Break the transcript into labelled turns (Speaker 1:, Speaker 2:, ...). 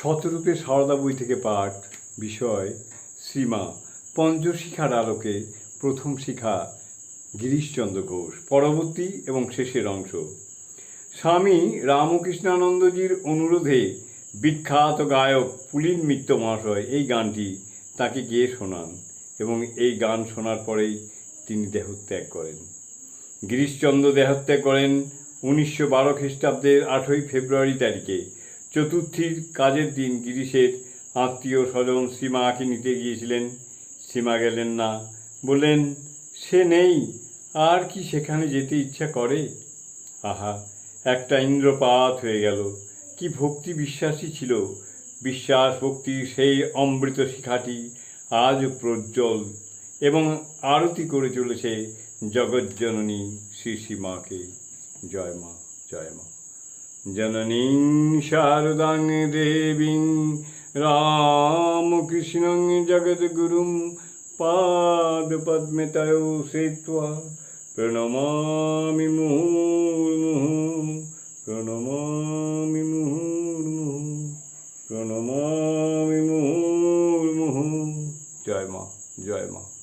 Speaker 1: শতরূপে সারদা বই থেকে পাঠ বিষয় শ্রীমা পঞ্চশিখার আলোকে প্রথম শিখা গিরিশচন্দ্র ঘোষ, পরবর্তী এবং শেষের অংশ। স্বামী রামকৃষ্ণানন্দজির অনুরোধে বিখ্যাত গায়ক পুলিন মিত্র মহাশয় এই গানটি তাকে গিয়ে শোনান এবং এই গান শোনার পরেই তিনি দেহত্যাগ করেন। গিরিশচন্দ্র দেহত্যাগ করেন উনিশশো বারো খ্রিস্টাব্দের আঠই ফেব্রুয়ারি তারিখে। চতুর্থীর কাজের দিন গিরিশের আত্মীয় স্বজন সীমাকে নিতে গিয়েছিলেন। সীমা গেলেন না। বললেন, সে নেই, আর কি সেখানে যেতে ইচ্ছা করে? আহা, একটা ইন্দ্রপাত হয়ে গেল। কি ভক্তি বিশ্বাসী ছিল। বিশ্বাস ভক্তির সেই অমৃত শিখাটি আজ প্রজ্জ্বল এবং আরতি করে চলেছে জগজ্জননী শ্রী শ্রীমাকে জয় মা জয় মা। জননী শারদাং দেবীং রামকৃষ্ণং পদ্মে তয় সেত্বা প্রণমামি মুহুর্মুহু প্রণমামি মুহুর্মুহু প্রণমামি মুহুর্মুহু জয় মা জয় মা।